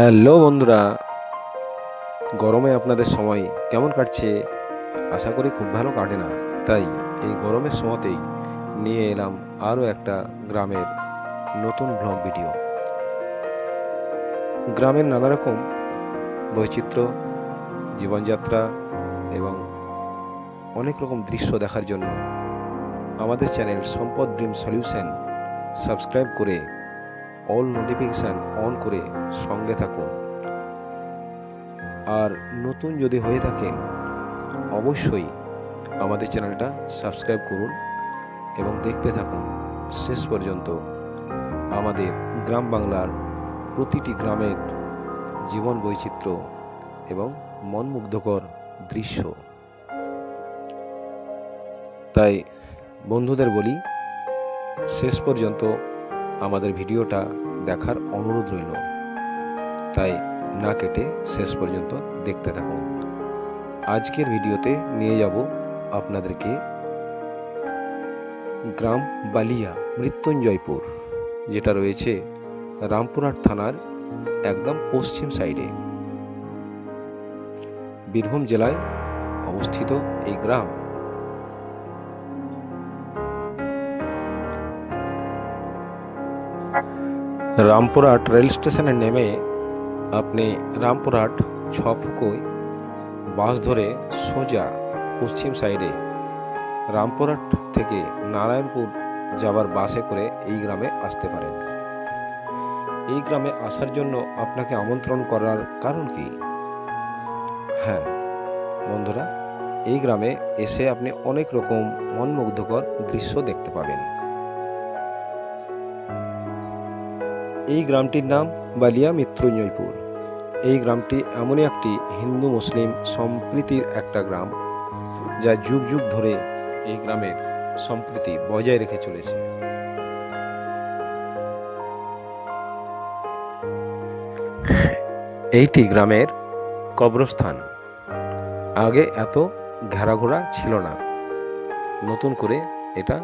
Hello বন্ধুরা, গরমে আপনাদের সময় কেমন কাটছে? আশা করি খুব ভালো কাটে না। তাই এই গরমের সময়তেই নিয়ে এলাম আরও একটা গ্রামের নতুন ব্লগ ভিডিও গ্রামের নানা রকম বৈচিত্র্য, জীবনযাত্রা এবং অনেক রকম দৃশ্য দেখার জন্য আমাদের channel Sampad dream solution subscribe করে অল নোটিফিকেশান অন করে সঙ্গে থাকুন। আর নতুন যদি হয়ে থাকেন, অবশ্যই আমাদের চ্যানেলটা সাবস্ক্রাইব করুন এবং দেখতে থাকুন। শেষ পর্যন্ত আমাদের গ্রাম বাংলার প্রতিটি গ্রামের জীবন বৈচিত্র্য এবং মনমুগ্ধকর দৃশ্য। তাই বন্ধুদের বলি, শেষ পর্যন্ত আমাদের ভিডিওটা দেখার অনুরোধ রইল। তাই না কেটে শেষ পর্যন্ত দেখতে থাকুন। আজকের ভিডিওতে নিয়ে যাব আপনাদেরকে গ্রাম বালিয়া মৃত্যুঞ্জয়পুর, যেটা রয়েছে রামপুরহাট থানার একদম পশ্চিম সাইডে। বীরভূম জেলায় অবস্থিত এই গ্রাম রামপুরহাট রেল স্টেশনে নেমে আপনি রামপুরহাট ছফুকোয় বাস ধরে সোজা পশ্চিম সাইডে রামপুরহাট থেকে নারায়ণপুর যাবার বাসে করে এই গ্রামে আসতে পারেন। এই গ্রামে আসার জন্য আপনাকে আমন্ত্রণ করার কারণ কি? হ্যাঁ বন্ধুরা, এই গ্রামে এসে আপনি অনেক রকম মনমুগ্ধকর দৃশ্য দেখতে পাবেন। এই গ্রামটির নাম বালিয়া মৃত্যুঞ্জয়পুর এই গ্রামটি এমনই একটি হিন্দু মুসলিম সম্প্রীতির একটা গ্রাম, যা যুগ যুগ ধরে এই গ্রামের সম্প্রীতি বজায় রেখে চলেছে। এইটি গ্রামের কবরস্থান। আগে এত ঘেরাঘোরা ছিল না। নতুন করে এটা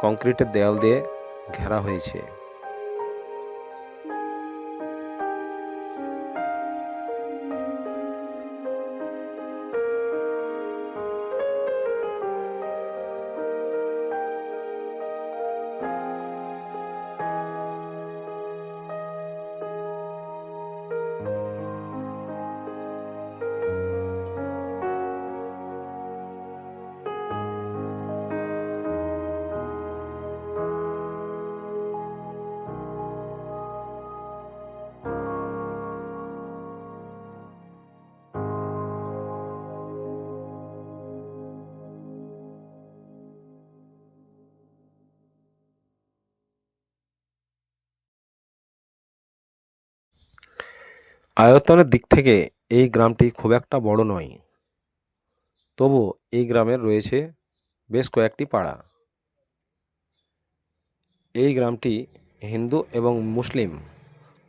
কংক্রিটের দেয়াল দিয়ে ঘেরা হয়েছে। আয়তনের দিক থেকে এই গ্রামটি খুব একটা বড় নয়। তবু এই গ্রামের রয়েছে বেশ কয়েকটি পাড়া। এই গ্রামটি হিন্দু এবং মুসলিম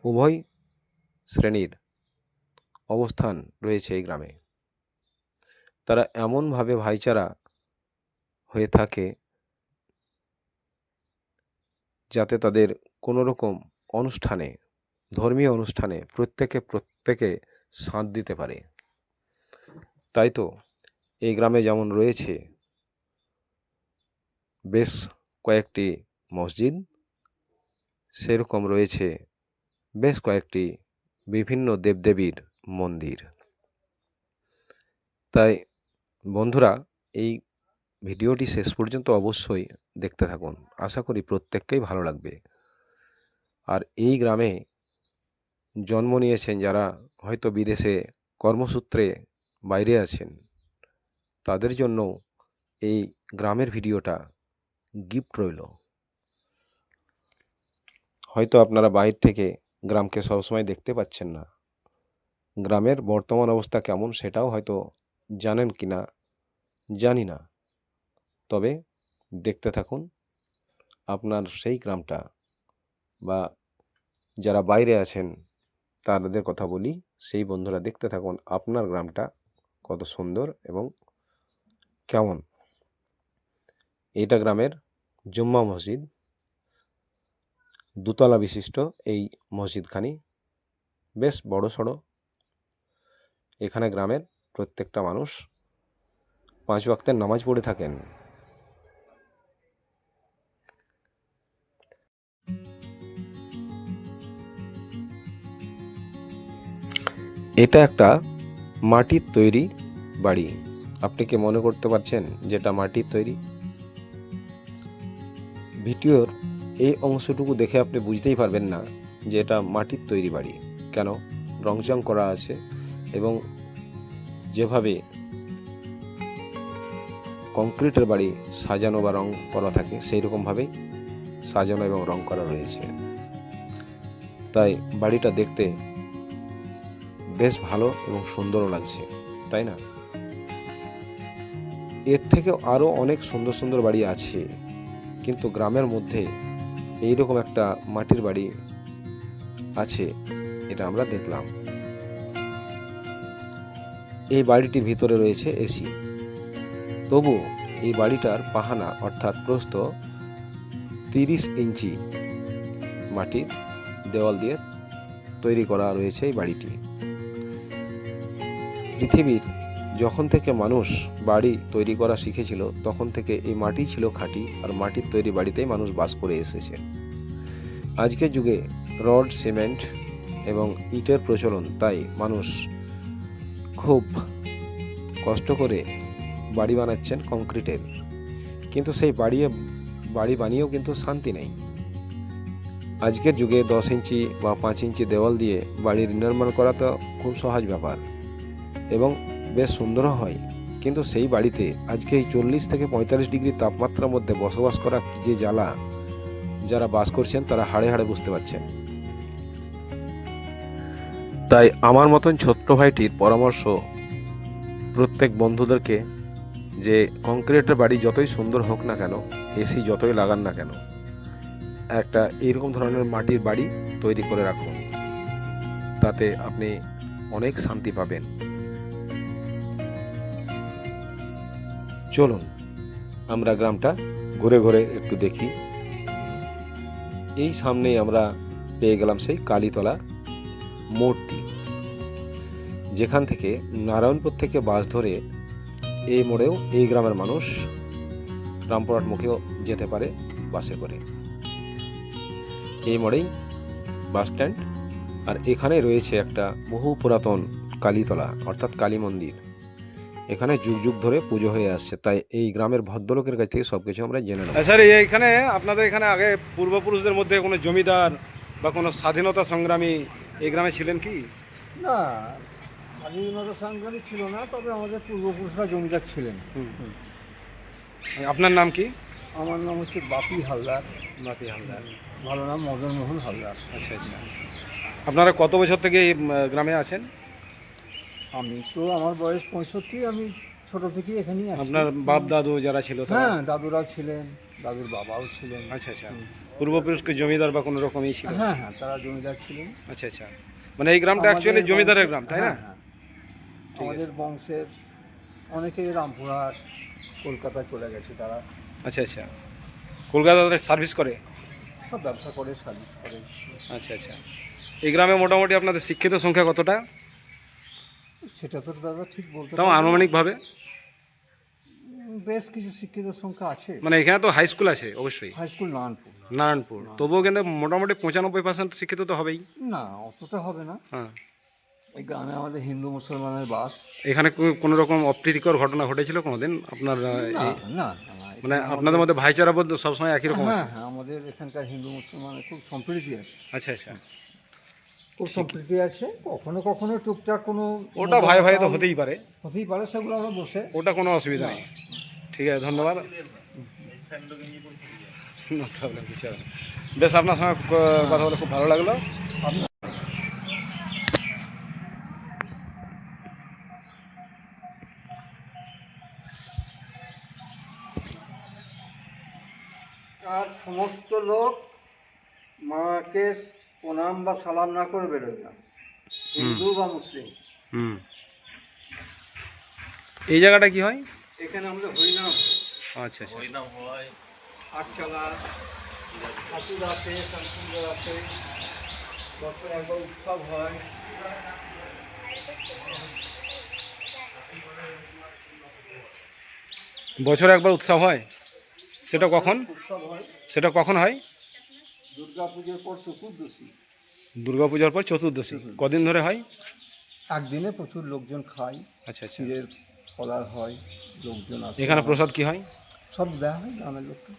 উভয় শ্রেণির অবস্থান রয়েছে এই গ্রামে। তারা এমনভাবে ভাইচারা হয়ে থাকে যাতে তাদের কোনো রকম অনুষ্ঠানে ধর্মীয় অনুষ্ঠানে প্রত্যেকে প্রত্যেকে সাঁত দিতে পারে। তাই তো এই গ্রামে যেমন রয়েছে বেশ কয়েকটি মসজিদ, সেরকম রয়েছে বেশ কয়েকটি বিভিন্ন দেবদেবীর মন্দির। তাই বন্ধুরা, এই ভিডিওটি শেষ পর্যন্ত অবশ্যই দেখতে থাকুন। আশা করি প্রত্যেককেই ভালো লাগবে। আর এই গ্রামে জন্ম নিয়েছেন যারা হয়তো বিদেশে কর্মসূত্রে বাইরে আছেন, তাদের জন্য এই গ্রামের ভিডিওটা গিফট রইল। হয়তো আপনারা বাইরে থেকে গ্রামকে সবসময় দেখতে পাচ্ছেন না। গ্রামের বর্তমান অবস্থা কেমন সেটাও হয়তো জানেন কি না, জানি না। তবে দেখতে থাকুন, আপনার সেই গ্রামটা বা যারা বাইরে আছেন তাদের কথা বলি, সেই বন্ধুরা দেখতে থাকুন আপনার গ্রামটা কত সুন্দর এবং কেমন। এটা গ্রামের জুম্মা মসজিদ। দুতলা বিশিষ্ট এই মসজিদখানি বেশ বড় সড়ো। এখানে গ্রামের প্রত্যেকটা মানুষ পাঁচ ওয়াক্তের নামাজ পড়ে থাকেন। এটা একটা মাটির তৈরি বাড়ি। আপনি কি মনে করতে পারছেন যেটা মাটির তৈরি? ভিডিওর এই অংশটুকু দেখে আপনি বুঝতেই পারবেন না যে এটা মাটির তৈরি বাড়ি। কেন? রংচং করা আছে এবং যেভাবে কংক্রিটের বাড়ি সাজানো বা রং করা থাকে সেই রকমভাবেই সাজানো এবং রং করা রয়েছে। তাই বাড়িটা দেখতে বেশ ভালো এবং সুন্দরও লাগছে, তাই না? এর থেকে আরও অনেক সুন্দর সুন্দর বাড়ি আছে, কিন্তু গ্রামের মধ্যে এইরকম একটা মাটির বাড়ি আছে, এটা আমরা দেখলাম। এই বাড়িটির ভিতরে রয়েছে এসি। তবু এই বাড়িটার পাহানা অর্থাৎ প্রস্থ, তিরিশ ইঞ্চি মাটির দেওয়াল দিয়ে তৈরি করা রয়েছে এই বাড়িটি। পৃথিবীর যখন থেকে মানুষ বাড়ি তৈরি করা শিখেছিল, তখন থেকে এই মাটি ছিল খাঁটি আর মাটির তৈরি বাড়িতেই মানুষ বাস করে এসেছে। আজকের যুগে রড, সিমেন্ট এবং ইটের প্রচলন, তাই মানুষ খুব কষ্ট করে বাড়ি বানাচ্ছেন কংক্রিটের। কিন্তু সেই বাড়িয়ে বাড়ি বানিয়েও কিন্তু শান্তি নেই। আজকের যুগে দশ ইঞ্চি বা পাঁচ ইঞ্চি দেওয়াল দিয়ে বাড়ির নির্মাণ করা তো খুব সহজ ব্যাপার। এবং বেশ সুন্দরও হয়। কিন্তু সেই বাড়িতে আজকে এই চল্লিশ থেকে পঁয়তাল্লিশ ডিগ্রি তাপমাত্রার মধ্যে বসবাস করা যে জ্বালা, যারা বাস করছেন তারা হাড়ে হাড়ে বুঝতে পারছেন। তাই আমার মতন ছোট্ট ভাইটির পরামর্শ প্রত্যেক বন্ধুদেরকে যে কংক্রিটের বাড়ি যতই সুন্দর হোক না কেন এসি যতই লাগান না কেন, একটা এরকম ধরনের মাটির বাড়ি তৈরি করে রাখুন। তাতে আপনি অনেক শান্তি পাবেন। চলুন, আমরা গ্রামটা ঘুরে ঘুরে একটু দেখি। এই সামনেই আমরা পেয়ে গেলাম সেই কালীতলা মোড়টি যেখান থেকে নারায়ণপুর থেকে বাস ধরে এই মোড়েও এই গ্রামের মানুষ রামপুরহাট মুখেও যেতে পারে বাসে করে। এই মোড়েই বাস স্ট্যান্ড, আর এখানে রয়েছে একটা বহু পুরাতন কালীতলা, অর্থাৎ কালী মন্দির। এখানে যুগ যুগ ধরে পুজো হয়ে আসছে। তাই এই গ্রামের ভদ্রলোকের কাছ থেকে সব কিছু আমরা জেনে নেব। স্যার এইখানে আপনাদের এখানে আগে পূর্বপুরুষদের মধ্যে কোনো জমিদার বা কোনো স্বাধীনতা সংগ্রামী এই গ্রামে ছিলেন কি? না স্বাধীনতা সংগ্রামী ছিল না তবে আমাদের পূর্বপুরুষরা জমিদার ছিলেন। আপনার নাম কি? আমার নাম হচ্ছে বাপি হালদার। বাপি হালদার। ভালো নাম মদনমোহন হালদার। আচ্ছা আচ্ছা। আপনারা কত বছর থেকে এই গ্রামে আছেন? আমি তো আমার বয়স পঁয়ষট্টি আমি ছোট থেকেই এখানেই আছি। আপনার বাপ দাদু যারা ছিল তারা? হ্যাঁ দাদুরা ছিলেন দাদুর বাবাও ছিলেন। আচ্ছা আচ্ছা। পূর্বপুরুষকে জমিদার বা কোনো রকমই ছিল? হ্যাঁ হ্যাঁ তারা জমিদার ছিলেন। আচ্ছা আচ্ছা। মানে এই গ্রামটা অ্যাকচুয়ালি আমাদের জমিদারের বংশে- গ্রাম তাই না? হ্যাঁ, হ্যাঁ। আমাদের বংশের অনেকেই রামপুরহাট কলকাতা চলে গেছে তারা। আচ্ছা আচ্ছা। কলকাতা কলকাতাতে সার্ভিস করে? সব ব্যবসা করে সার্ভিস করে। আচ্ছা আচ্ছা। এই গ্রামে মোটামুটি আপনাদের শিক্ষিত সংখ্যা কতটা? সেটা তো দাদা ঠিক বলতে তাও আনুমানিকভাবে? বেশ কিছু শিক্ষিত সংখ্যা আছে। মানে এখানে তো হাই স্কুল আছে অবশ্যই। High school Narayanpur. নারায়ণপুর। তবুও কিন্তু মোটামুটি পঁচানব্বই পার্সেন্ট শিক্ষিত তো হবেই। না অতটা হবে না। হ্যাঁ। এই গ্রামে আমাদের হিন্দু মুসলমানের বাস। এখানে কোনো রকম অপ্রীতিকর ঘটনা ঘটেছিল কোনোদিন? আপনার না মানে আপনাদের মধ্যে ভাইচারা বোধ সবসময় একই রকম আছে? হ্যাঁ হ্যাঁ আমাদের এখানকার হিন্দু মুসলমানের খুব সম্প্রীতি আছে। আচ্ছা আচ্ছা। খুব সম্প্রীতি আছে কখনো কখনো টুকটাক কোনো ওটা ভাই ভাই তো হতেই পারে। হতেই পারে সেগুলো আমরা বসে ওটা কোনো অসুবিধা নেই। ঠিক আছে ধন্যবাদ। কিছু বেশ আপনার সঙ্গে কথা বলে খুব ভালো লাগল। আর সমস্ত লোক মাকে প্রণাম বা সালাম না করে বেরোয় না। হিন্দু বা মুসলিম। হুম। এই জায়গাটা কি হয়? এখানে আমাদের হরিনাম আচ্ছা আচ্ছা। আটচালা ঠাকুর আছে শান্তিন্দর আছে বছরে একবার উৎসব হয়। বছরে একবার উৎসব হয়? সেটা কখন? উৎসব হয়। সেটা কখন হয়? দুর্গা পুজোর পর চতুর্দশী। দুর্গাপূজার পর চতুর্দশী। কদিন ধরে হয়? একদিনে প্রচুর লোকজন খায় আচ্ছা আচ্ছা। ক্ষীরের ফলার হয় লোকজন আসে। এখানে প্রসাদ কি হয়? সব দেওয়া হয় গ্রামের লোককে।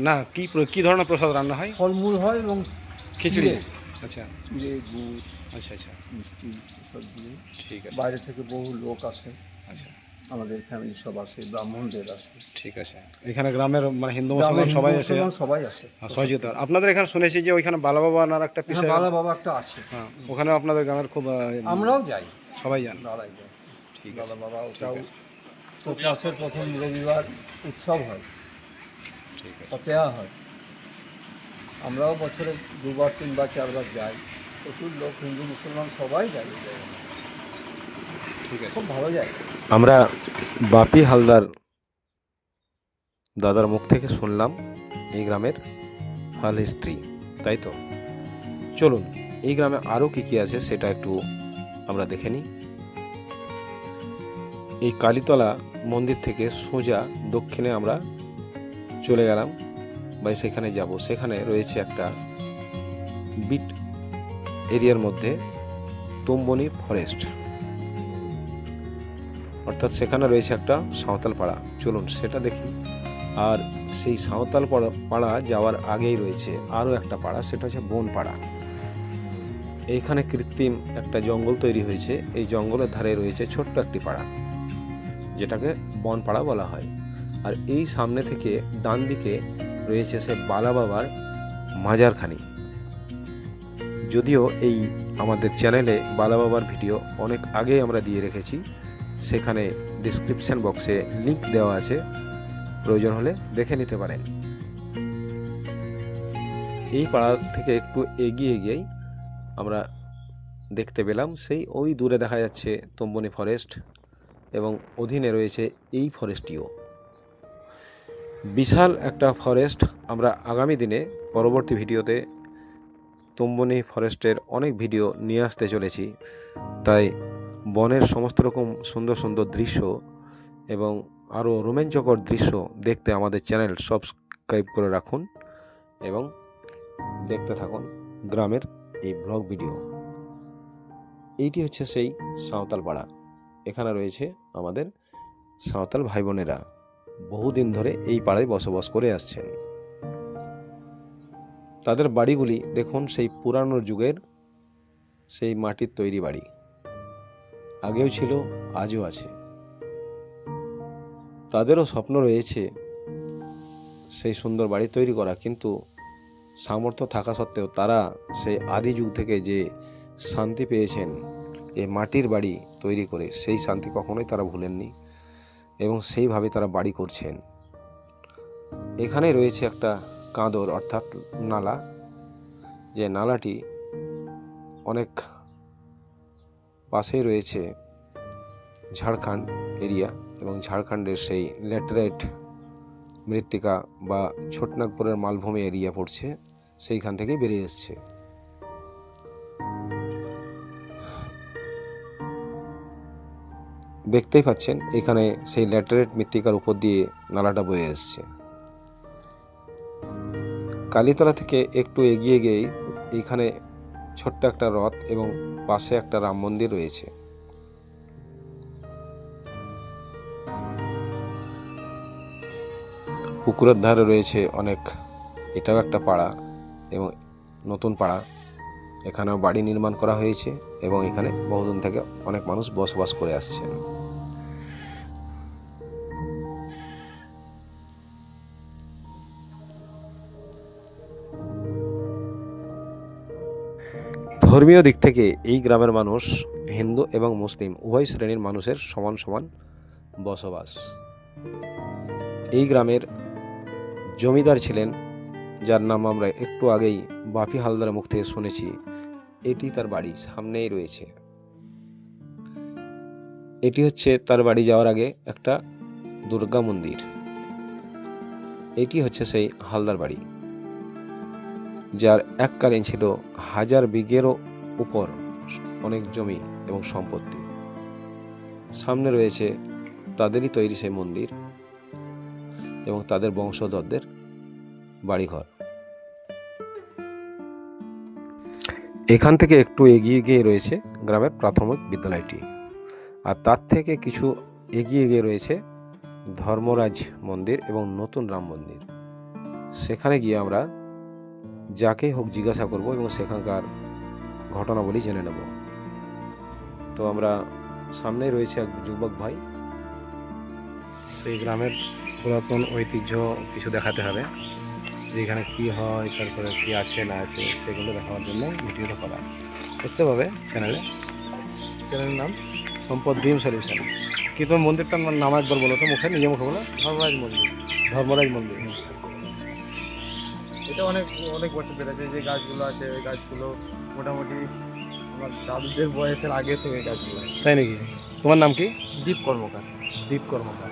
না কি কি ধরনের প্রসাদ রান্না হয়? ফলমূল হয় এবং খিচুড়ি। আচ্ছা। চিড়ে গুড় আচ্ছা আচ্ছা। মিষ্টি এসব দিয়ে। ঠিক আছে। বাইরে থেকে বহু লোক আসে। আচ্ছা। আমাদের ফ্যামিলি সব আসে ব্রাহ্মণদের আসে ঠিক আছে। এখানে গ্রামের মানে হিন্দু মুসলমান সবাই আছে। সবাই আসে আর সহযোগিতা আপনাদের এখানে শুনেছি যে ওইখানে বালা বাবা নার একটা হ্যাঁ, পিসে বালা বাবা একটা আছে। হ্যাঁ ওখানে আপনাদের গ্রামের খুব আমরাও যাই। সবাই জান দাঁড়াই যাই। ঠিক আছে। বালা বাবা ওটাও আছে। চৈত প্রথম রবিবার উৎসব হয়। ঠিক আছে। ফতেহা হয়। আমরাও বছরে দুবার তিনবার চারবার যাই। প্রচুর লোক হিন্দু মুসলমান সবাই যায় জায়গায়। ঠিক আছে। খুব ভালো জায়গা। আমরা বাপি হালদার দাদার মুখ থেকে শুনলাম এই গ্রামের হাল হিস্ট্রি, তাই তো? চলুন, এই গ্রামে আরও কী কী আছে সেটা একটু আমরা দেখে নিই। এই কালীতলা মন্দির থেকে সোজা দক্ষিণে আমরা চলে গেলাম, বা সেখানে যাব। সেখানে রয়েছে একটা বিট এরিয়ার মধ্যে তুম্বনি ফরেস্ট। অর্থাৎ সেখানে রয়েছে একটা সাঁওতাল পাড়া। চলুন সেটা দেখি। আর সেই সাঁওতাল পাড়া পাড়া যাওয়ার আগেই রয়েছে আরও একটা পাড়া, সেটা হচ্ছে বনপাড়া। এইখানে কৃত্রিম একটা জঙ্গল তৈরি হয়েছে। এই জঙ্গলের ধারে রয়েছে ছোট্ট একটি পাড়া, যেটাকে বনপাড়া বলা হয়। আর এই সামনে থেকে ডান দিকে রয়েছে সে বালা বাবার মাজারখানি। যদিও এই আমাদের চ্যানেলে বালা বাবার ভিডিও অনেক আগে আমরা দিয়ে রেখেছি সেখানে ডিসক্রিপশন বক্সে লিংক দেওয়া আছে। প্রয়োজন হলে দেখে নিতে পারেন। এই পাড়া থেকে একটু এগিয়ে গিয়েই আমরা দেখতে পেলাম সেই ওই দূরে দেখা যাচ্ছে তম্বনি ফরেস্ট এবং অধীনে রয়েছে এই ফরেস্টটিও বিশাল একটা ফরেস্ট আমরা আগামী দিনে পরবর্তী ভিডিওতে তম্বনি ফরেস্টের অনেক ভিডিও নিয়ে আসতে চলেছি। তাই বনের সমস্ত রকম সুন্দর সুন্দর দৃশ্য এবং আরও রোমাঞ্চকর দৃশ্য দেখতে আমাদের চ্যানেল সাবস্ক্রাইব করে রাখুন এবং দেখতে থাকুন গ্রামের এই ব্লগ ভিডিও। এইটি হচ্ছে সেই সাঁওতাল পাড়া এখানে রয়েছে আমাদের সাঁওতাল ভাই বোনেরা বহুদিন ধরে এই পাড়ায় বসবাস করে আসছেন। তাদের বাড়িগুলি দেখুন সেই পুরানো যুগের সেই মাটির তৈরি বাড়ি। আগেও ছিল, আজও আছে। তাদেরও স্বপ্ন রয়েছে সেই সুন্দর বাড়ি তৈরি করা, কিন্তু সামর্থ্য থাকা সত্ত্বেও তারা সেই আদি যুগ থেকে যে শান্তি পেয়েছেন এই মাটির বাড়ি তৈরি করে, সেই শান্তি কখনোই তারা ভুলেননি এবং সেইভাবে তারা বাড়ি করছেন। এখানে রয়েছে একটা কাঁদর, অর্থাৎ নালা, যে নালাটি অনেক পাশেই রয়েছে ঝাড়খণ্ড এরিয়া এবং ঝাড়খণ্ডের সেই ল্যাটেরাইট মৃত্তিকা বা ছোটনাগপুরের মালভূমি এরিয়া পড়ছে, সেইখান থেকে বেরিয়ে এসছে। দেখতেই পাচ্ছেন, এখানে সেই ল্যাটেরাইট মৃত্তিকার উপর দিয়ে নালাটা বয়ে এসছে। কালীতলা থেকে একটু এগিয়ে গিয়েই এইখানে ছোট্ট একটা রথ এবং পাশে একটা রাম মন্দির রয়েছে। পুকুরের ধারে রয়েছে অনেক, এটাও একটা পাড়া এবং নতুন পাড়া। এখানেও বাড়ি নির্মাণ করা হয়েছে এবং এখানে বহুদিন থেকে অনেক মানুষ বসবাস করে আসছেন। ধর্মীয় দিক থেকে এই গ্রামের মানুষ হিন্দু এবং মুসলিম, উভয় শ্রেণির মানুষের সমান সমান বসবাস। এই গ্রামের জমিদার ছিলেন, যার নাম আমরা একটু আগেই বাপি হালদার মুখ থেকে শুনেছি। এটি তার বাড়ি, সামনেই রয়েছে। এটি হচ্ছে তার বাড়ি যাওয়ার আগে একটা দুর্গা মন্দির। এটি হচ্ছে সেই হালদার বাড়ি। যার এককালীন ছিল হাজার বিঘেরও উপর অনেক জমি এবং সম্পত্তি। সামনে রয়েছে তাদেরই তৈরি সেই মন্দির এবং তাদের বংশধরদের বাড়িঘর। এখান থেকে একটু এগিয়ে গিয়ে রয়েছে গ্রামের প্রাথমিক বিদ্যালয়টি। আর তার থেকে কিছু এগিয়ে গিয়ে রয়েছে ধর্মরাজ মন্দির এবং নতুন রাম মন্দির। সেখানে গিয়ে আমরা যাকেই হোক জিজ্ঞাসা করব এবং সেখানকার ঘটনাবলী জেনে নেব। তো আমরা সামনেই রয়েছে এক যুবক ভাই। সেই গ্রামের পুরাতন ঐতিহ্য কিছু দেখাতে হবে। যে এখানে কি হয়, তারপরে কি আছে, না আছে, সেগুলো দেখাবার জন্য ভিডিওটা করা। দেখতে পাবে চ্যানেলে। চ্যানেলের নাম সম্পদ ড্রিম সলিউশন। কি তোমার মন্দিরটার নাম একবার বলো তো মুখে, নিজে মুখে বলো। ধর্মরাজ মন্দির। ধর্মরাজ মন্দির। এটা অনেক অনেক বছর আছে যে গাছগুলো আছে ওই গাছগুলো মোটামুটি আমার দাদুদের বয়সের আগে থেকে গাছগুলো আছে। তাই নাকি? তোমার নাম কি? দীপ কর্মকার। দীপ কর্মকার?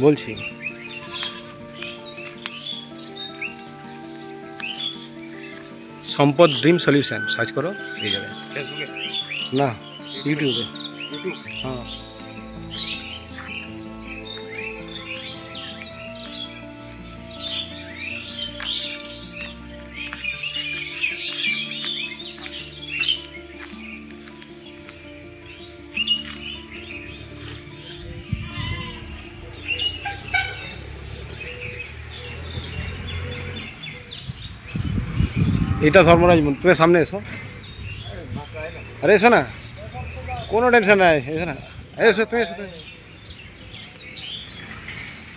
বলছি। সম্পদ ড্রিম সলিউশন। সার্চ করো পেয়ে যাবে। ফেসবুকে? না ইউটিউবে। ইউটিউব? হ্যাঁ। এটা ধর্মরাজ তুমি সামনে এসো। আরে এসো না। কোনো টেনশন নাই এসো না। এসো তুমি এসো তুমি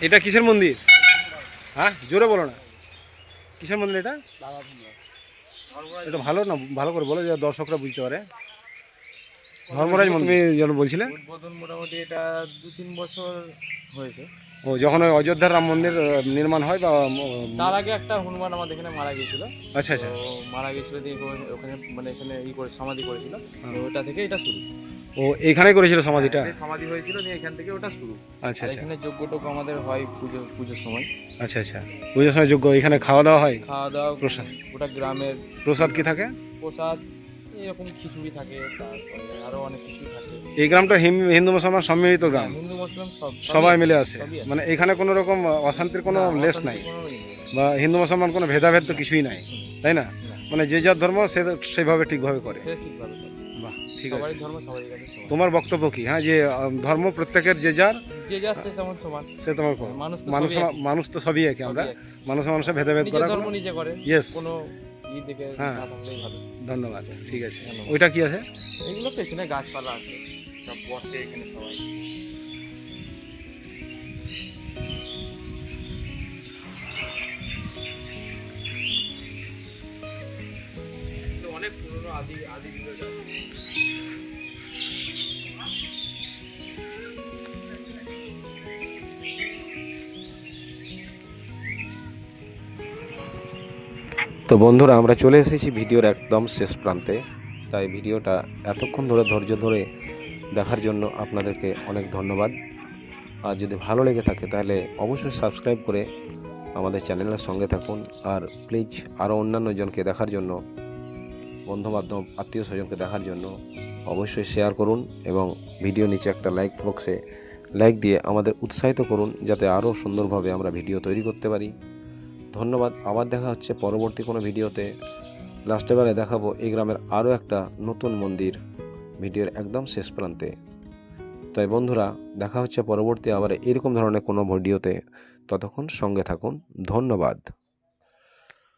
এটা কিসের মন্দির? হ্যাঁ জোরে বলো না। কিসের মন্দির এটা? এটা ভালো না ভালো করে বলো যে দর্শকরা বুঝতে পারে। ধর্মরাজ মন্দির। তুমি যেন বলছিলে? উদ্বোধন মোটামুটি এটা দু তিন বছর হয়েছে। ও যখন ওই অযোধ্যার রাম মন্দির নির্মাণ হয় বা তার আগে একটা হনুমান আমাদের এখানে মারা গিয়েছিল। আচ্ছা আচ্ছা। মারা গিয়েছিল দিয়ে ওখানে- মানে এখানে ই করে সমাধি করেছিল। ওটা থেকে এটা শুরু। ও এইখানেই করেছিল সমাধিটা? সমাধি হয়েছিল নিয়ে এখান থেকে ওটা শুরু। আচ্ছা আচ্ছা। এখানে যজ্ঞ টজ্ঞ আমাদের হয় পুজো পুজোর সময়। আচ্ছা আচ্ছা। পুজোর সময় যোগ্য এখানে খাওয়া দাওয়া হয়? খাওয়া দাওয়া প্রসাদ। ওটা গ্রামের প্রসাদ কি থাকে? প্রসাদ এরকম খিচুড়ি থাকে তারপরে আরও অনেক কিছু থাকে। এই গ্রামটা হিন্দু মুসলমান সম্মিলিত গ্রাম। হিন্দু মুসলিম সব সবাই মিলে আছে। মানে এখানে কোনো রকম অশান্তির কোনো লেস নাই। বা হিন্দু মুসলমান কোনো ভেদাভেদ তো কিছুই নাই তাই না? মানে যে যার ধর্ম সে সেইভাবে ঠিকভাবে করে। বাহ ঠিক আছে। তোমার বক্তব্য কি? হ্যাঁ যে ধর্ম প্রত্যেকের যে যার যে সে যেমন সমান। সে তোমার মানুষ তো মানুষ সবই মানুষ তো সবই একই আমরা। এক। মানুষ মানুষের ভেদাভেদ করা ধর্ম কোনো- নিজে করে। Yes. কোনো হ্যাঁ। ধন্যবাদ ঠিক আছে। ওইটা কি আছে? এগুলো পেছনে গাছপালা আছে সব বসে এখানে সবাই। অনেক পুরনো আদি আদি তো বন্ধুরা, আমরা চলে এসেছি ভিডিওর একদম শেষ প্রান্তে। তাই ভিডিওটা এতক্ষণ ধরে, ধৈর্য ধরে দেখার জন্য আপনাদেরকে অনেক ধন্যবাদ। আর যদি ভালো লেগে থাকে, তাহলে অবশ্যই সাবস্ক্রাইব করে আমাদের চ্যানেলের সঙ্গে থাকুন। আর প্লিজ আরও অন্যান্য জনকে দেখার জন্য, বন্ধুবান্ধব, আত্মীয় স্বজনকে দেখার জন্য অবশ্যই শেয়ার করুন এবং ভিডিও নিচে একটা লাইক বক্সে লাইক দিয়ে আমাদের উৎসাহিত করুন, যাতে আরও সুন্দরভাবে আমরা ভিডিও তৈরি করতে পারি। ধন্যবাদ। আবার দেখা হচ্ছে পরবর্তী কোনো ভিডিওতে। লাস্টে বেলায় দেখাবো এই গ্রামের আরও একটা নতুন মন্দির, ভিডিওর একদম শেষ প্রান্তে। তাই বন্ধুরা, দেখা হচ্ছে পরবর্তী আবার এরকম ধরনের কোনো ভিডিওতে। ততক্ষণ সঙ্গে থাকুন। ধন্যবাদ।